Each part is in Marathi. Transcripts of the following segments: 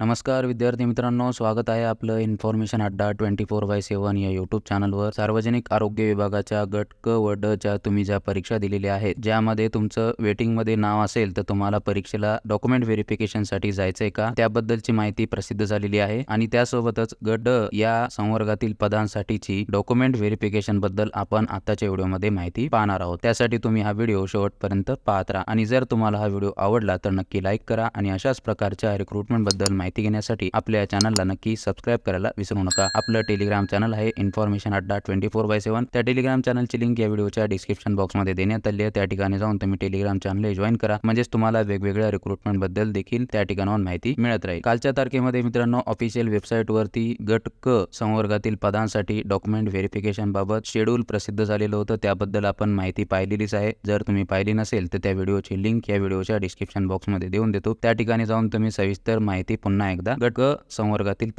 नमस्कार विद्यार्थी मित्रांनो स्वागत आहे आपलं इन्फॉर्मेशन अड्डा ट्वेंटी फोर बाय सेवन या यूट्यूब चॅनलवर सार्वजनिक आरोग्य विभागाच्या गट क व ड च्या तुम्ही ज्या परीक्षा दिलेल्या आहेत ज्यामध्ये तुमचं वेटिंगमध्ये नाव असेल तर तुम्हाला परीक्षेला डॉक्युमेंट व्हेरिफिकेशनसाठी जायचंय का? त्याबद्दलची माहिती प्रसिद्ध झालेली आहे आणि त्यासोबतच गड ड या संवर्गातील पदांसाठीची डॉक्युमेंट व्हेरिफिकेशनबद्दल आपण आताच्या व्हिडिओमध्ये माहिती पाहणार आहोत. त्यासाठी तुम्ही हा व्हिडिओ शेवटपर्यंत पाहत राहा आणि जर तुम्हाला हा व्हिडिओ आवडला तर नक्की लाईक करा आणि अशाच प्रकारच्या रिक्रुटमेंटबद्दल माहिती घेण्यासाठी आपल्या चॅनलला नक्की सबस्क्राईब करायला विसरू नका. आपलं टेलिग्राम चॅनल आहे इन्फॉर्मेशन अड्डा ट्वेंटी फोर बाय सेवन त्या टेलिग्राम चॅनलची लिंक या व्हिडिओच्या डिस्क्रिप्शन बॉक्समध्ये देण्यात आली आहे. त्या ठिकाणी जाऊन तुम्ही टेलिग्राम चॅनल जॉईन करा. म्हणजेच तुम्हाला वेगवेगळ्या रिक्रुटमेंटबद्दल देखील त्या ठिकाणावर माहिती मिळत राहील. कालच्या तारखेमध्ये मित्रांनो ऑफिशियल वेबसाईटवरती गट क संवर्गातील पदांसाठी डॉक्युमेंट व्हेरिफिकेशन बाबत शेड्यूल प्रसिद्ध झालेलं होतं. त्याबद्दल आपण माहिती पाहिलेलीच आहे. जर तुम्ही पाहिली नसेल तर त्या व्हिडिओची लिंक या व्हिडिओच्या डिस्क्रिप्शन बॉक्समध्ये देऊन देतो. त्या ठिकाणी जाऊन तुम्ही सविस्तर माहिती पुन्हा एकदा गट क संवर्गातील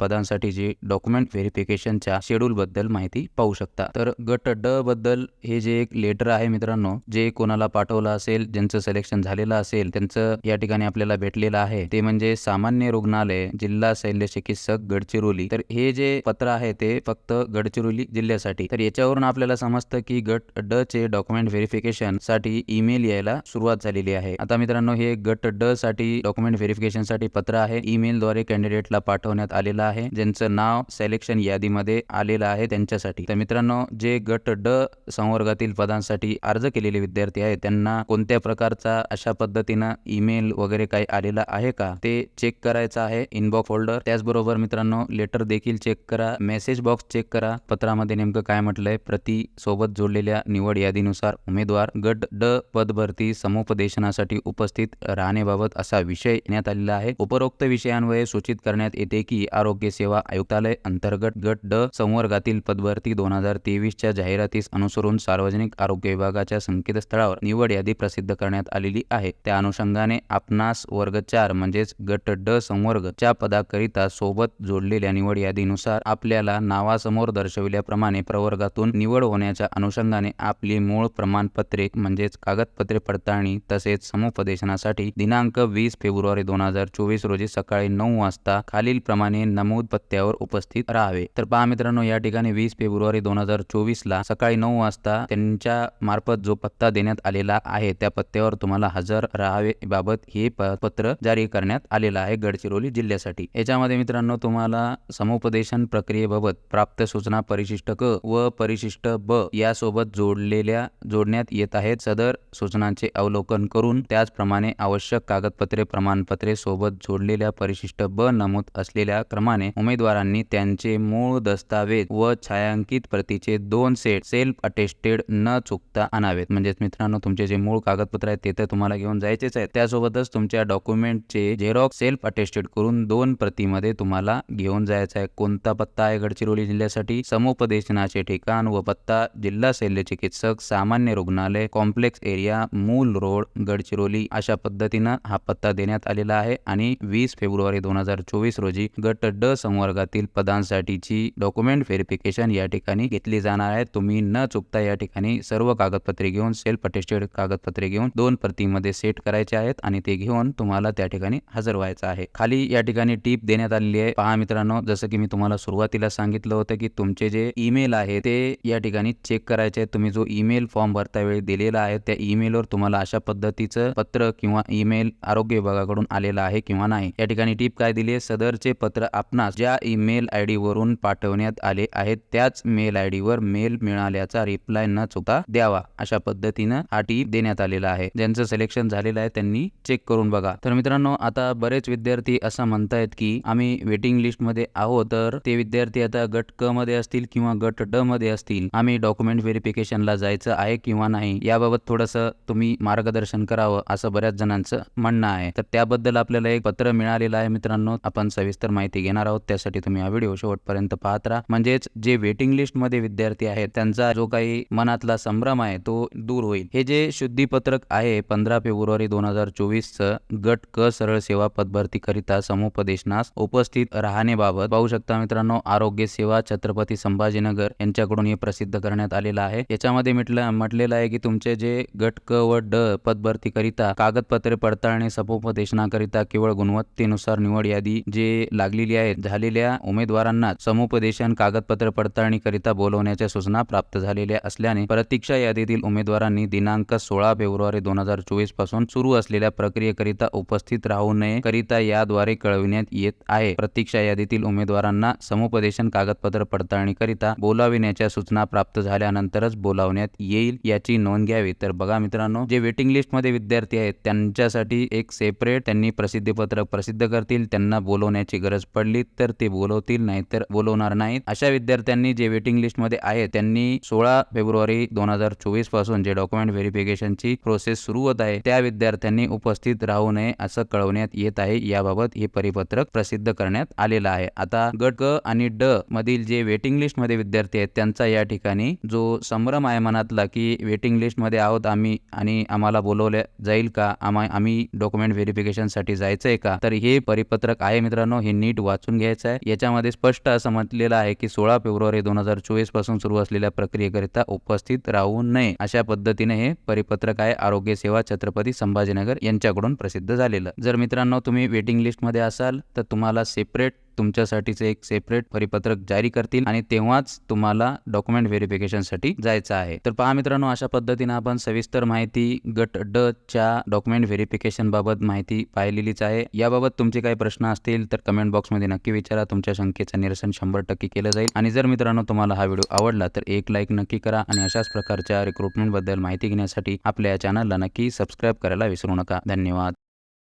जे डॉक्युमेंट व्हेरिफिकेशनच्या शेड्यूल बद्दल माहिती पाहू शकता. तर गट ड बद्दल हे जे एक लेटर आहे मित्रांनो जे कोणाला पाठवलं असेल ज्यांचं सिलेक्शन झालेलं असेल त्यांचं या ठिकाणी आपल्याला भेटलेलं आहे ते म्हणजे सामान्य रुग्णालय जिल्हा शल्य चिकित्सक गडचिरोली. तर हे जे पत्र आहे ते फक्त गडचिरोली जिल्ह्यासाठी. तर याच्यावरून आपल्याला समजतं की गट ड चे डॉक्युमेंट व्हेरिफिकेशनसाठी ईमेल यायला सुरुवात झालेली आहे. आता मित्रांनो हे गट ड साठी डॉक्युमेंट व्हेरिफिकेशनसाठी पत्र आहे ईमेल द्वारे कॅन्डिडेटला पाठवण्यात आलेलं आहे. ज्यांचं नाव सिलेक्शन यादीमध्ये आलेलं आहे त्यांच्यासाठी. तर मित्रांनो जे गट ड संवर्गातील पदांसाठी अर्ज केलेले विद्यार्थी आहेत त्यांना कोणत्या प्रकारचा अशा पद्धतीनं ईमेल वगैरे काही आलेला आहे का? ते चेक करायचं आहे इनबॉक्स फोल्डर त्याचबरोबर मित्रांनो लेटर देखील चेक करा. मेसेज बॉक्स चेक करा. पत्रामध्ये नेमकं काय म्हटलंय? प्रति सोबत जोडलेल्या निवड यादीनुसार उमेदवार गट ड पदभरती समुपदेशनासाठी उपस्थित राहण्याबाबत असा विषय देण्यात आलेला आहे. उपरोक्त विषयांवर विषयांवये सूचित करण्यात येते की आरोग्य सेवा आयुक्तालय अंतर्गत गट ड संवर्गातील पदभरती दोन हजार तेवीसच्या जाहिरातीस अनुसरून सार्वजनिक आरोग्य विभागाच्या संकेतस्थळावर निवड यादी प्रसिद्ध करण्यात आलेली आहे. त्या अनुषंगाने आपणास वर्ग चार म्हणजेच गट ड संवर्ग च्या पदाकरिता सोबत जोडलेल्या निवड यादीनुसार आपल्याला नावासमोर दर्शविल्याप्रमाणे प्रवर्गातून निवड होण्याच्या अनुषंगाने आपली मूळ प्रमाणपत्रे म्हणजेच कागदपत्रे पडताळणी तसेच समुपदेशनासाठी दिनांक वीस फेब्रुवारी दोन हजार चोवीस रोजी सकाळी नऊ वाजता खालील प्रमाणे नमूद पत्त्यावर उपस्थित राहावे. तर पहा मित्रांनो या ठिकाणी वीस फेब्रुवारी दोन हजार चोवीस ला सकाळी नऊ वाजता त्यांच्या मार्फत जो पत्ता देण्यात आलेला आहे त्या पत्त्यावर तुम्हाला हजर राहावे बाबत हे पत्र जारी करण्यात आलेलं आहे गडचिरोली जिल्ह्यासाठी. याच्यामध्ये मित्रांनो तुम्हाला समुपदेशन प्रक्रियेबाबत प्राप्त सूचना परिशिष्ट क व परिशिष्ट ब यासोबत जोडलेल्या जोडण्यात येत आहेत. सदर सूचनांचे अवलोकन करून त्याचप्रमाणे आवश्यक कागदपत्रे प्रमाणपत्रे सोबत जोडलेल्या परिशिष्ट ब नमूद असलेल्या क्रमाने उमेदवारांनी त्यांचे मूळ दस्तावेज व छायांकित प्रतीचे दोन सेट सेल्फ अटेस्टेड न चुकता आणावेत. म्हणजेच मित्रांनो तुमचे जे मूळ कागदपत्र आहेत ते तर तुम्हाला घेऊन जायचेच आहेत. त्यासोबतच तुमच्या डॉक्युमेंटचे झेरॉक्स सेल्फ अटेस्टेड करून दोन प्रतीमध्ये तुम्हाला घेऊन जायचं आहे. कोणता पत्ता आहे? गडचिरोली जिल्ह्यासाठी समुपदेशनाचे ठिकाण व पत्ता जिल्हा शल्य चिकित्सक सामान्य रुग्णालय complex area Mul road Gadchiroli. अशा पद्धतीनं हा पत्ता देण्यात आलेला आहे आणि वीस फेब्रुवारी दोन हजार चोवीस रोजी गट ड संवर्गातील पदांसाठीची डॉक्युमेंट व्हेरिफिकेशन या ठिकाणी घेतली जाणार आहे. तुम्ही न चुकता या ठिकाणी सर्व कागदपत्रे घेऊन सेल्फ अटेस्टेड कागदपत्रे घेऊन दोन प्रतीमध्ये सेट करायचे आहेत आणि ते घेऊन तुम्हाला त्या ठिकाणी हजर व्हायचं आहे. खाली या ठिकाणी टीप देण्यात आलेली आहे. पहा मित्रांनो जसं की मी तुम्हाला सुरुवातीला सांगितलं होतं की तुमचे जे ईमेल आहे ते या ठिकाणी चेक करायचे आहे तुम्ही जो ईमेल फॉर्म भरता वेळी दिलेला आहे त्या ईमेलवर तुम्हाला अशा पद्धतीचं पत्र किंवा ईमेल आरोग्य विभागाकडून आलेला आहे किंवा नाही. या ठिकाणी टीप काय दिली? आहे सदरचे पत्र आपणास ज्या ईमेल आय वरून पाठवण्यात आले आहेत त्याच मेल आय डी वर मेल मिळाल्याचा रिप्लाय न चुकता द्यावा अशा पद्धतीनं हा टीप देण्यात आलेला आहे. ज्यांचं सिलेक्शन झालेलं आहे त्यांनी चेक करून बघा. तर मित्रांनो आता बरेच विद्यार्थी असं म्हणतायत की आम्ही वेटिंग लिस्टमध्ये आहोत तर ते विद्यार्थी आता गट क मध्ये असतील किंवा गट ड मध्ये असतील. आम्ही डॉक्युमेंट व्हेरिफिकेशनला जायचं आहे किंवा नाही याबाबत थोडंसं तुम्ही मार्गदर्शन करावं असं बऱ्याच जणांचं म्हणणं आहे. तर त्याबद्दल आपल्याला एक पत्र मिळालेलं आहे मित्रांनो आपण सविस्तर माहिती घेणार आहोत. त्यासाठी तुम्ही हा व्हिडिओ शेवटपर्यंत पाहत राहा. म्हणजेच जे वेटिंग लिस्टमध्ये विद्यार्थी आहेत त्यांचा जो काही मनातला संभ्रम आहे तो दूर होईल. हे जे शुद्धीपत्रक आहे पंधरा फेब्रुवारी दोन हजार चोवीस गट क सरळ सेवा पदभरतीकरिता समुपदेशनास उपस्थित राहण्याबाबत पाहू शकता मित्रांनो आरोग्य सेवा छत्रपती संभाजीनगर यांच्याकडून हे प्रसिद्ध करण्यात आलेलं आहे. याच्यामध्ये म्हटलं म्हटलेलं आहे की तुमचे जे गट क व ड पदभरतीकरिता कागदपत्रे पडताळणी समुपदेशनाकरिता केवळ गुणवत्तेनुसार निवड यादी जे लागलेली आहे झालेल्या उमेदवारांना समुपदेशन कागदपत्र पडताळणीकरिता बोलवण्याच्या सूचना प्राप्त झालेल्या असल्याने प्रतीक्षा यादीतील उमेदवारांनी दिनांक सोळा फेब्रुवारी दोन हजार चोवीसपासून सुरू असलेल्या प्रक्रियेकरिता उपस्थित राहू नये करिता याद्वारे कळविण्यात येत आहे. प्रतीक्षा यादीतील उमेदवारांना समुपदेशन कागदपत्र पडताळणीकरिता बोलाविण्याच्या सूचना प्राप्त झाल्यानंतरच बोलावण्यात येईल याची नोंद घ्यावी. तर बघा मित्रांनो जे वेटिंग लिस्टमध्ये विद्यार्थी आहेत त्यांच्यासाठी एक सेपरेट त्यांनी प्रसिद्धीपत्रक प्रसिद्ध करतील. त्यांना बोलवण्याची गरज पडली तर ते बोलवतील नाहीतर बोलवणार नाहीत. अशा विद्यार्थ्यांनी जे वेटिंग लिस्टमध्ये आहेत त्यांनी सोळा फेब्रुवारी दोन हजार चोवीसपासून जे डॉक्युमेंट व्हेरिफिकेशनची प्रोसेस सुरू होत आहे त्या विद्यार्थ्यांनी उपस्थित राहू नये असं कळवण्यात येत आहे. याबाबत हे परिपत्रक प्रसिद्ध करण्यात आलेलं आहे. आता गट क आणि ड मधील जे वेटिंग लिस्टमध्ये विद्यार्थी आहेत त्यांचा या ठिकाणी जो संभ्रम आहे मनातला की वेटिंग लिस्टमध्ये आहोत आम्ही आणि आम्हाला बोलवले जाईल का? आम्हा आम्ही डॉक्युमेंट व्हेरिफिकेशनसाठी जायचंय का? तर हे परि परिपत्रक आहे मित्रांनो हे नीट वाचून घ्यायचं आहे. याच्यामध्ये स्पष्ट असं म्हटलेलं आहे की सोळा फेब्रुवारी दोन हजार चोवीसपासून सुरू असलेल्या प्रक्रियेकरिता उपस्थित राहू नये. अशा पद्धतीने हे परिपत्रक आहे. आरोग्य सेवा छत्रपती संभाजीनगर यांच्याकडून प्रसिद्ध झालेलं. जर मित्रांनो तुम्ही वेटिंग लिस्टमध्ये असाल तर तुम्हाला सेपरेट तुमच्यासाठीचं एक सेपरेट परिपत्रक जारी करतील आणि तेव्हाच तुम्हाला डॉक्युमेंट व्हेरिफिकेशनसाठी जायचं आहे. तर पहा मित्रांनो अशा पद्धतीने आपण सविस्तर माहिती गट ड च्या डॉक्युमेंट व्हेरिफिकेशन बाबत माहिती पाहिलेलीच आहे. याबाबत तुमचे काही प्रश्न असतील तर कमेंट बॉक्समध्ये नक्की विचारा. तुमच्या शंकेचं निरसन शंभर टक्के केलं जाईल. आणि जर मित्रांनो तुम्हाला हा व्हिडिओ आवडला तर एक लाईक नक्की करा आणि अशाच प्रकारच्या रिक्रुटमेंटबद्दल माहिती घेण्यासाठी आपल्या या चॅनलला नक्की सबस्क्राईब करायला विसरू नका. धन्यवाद.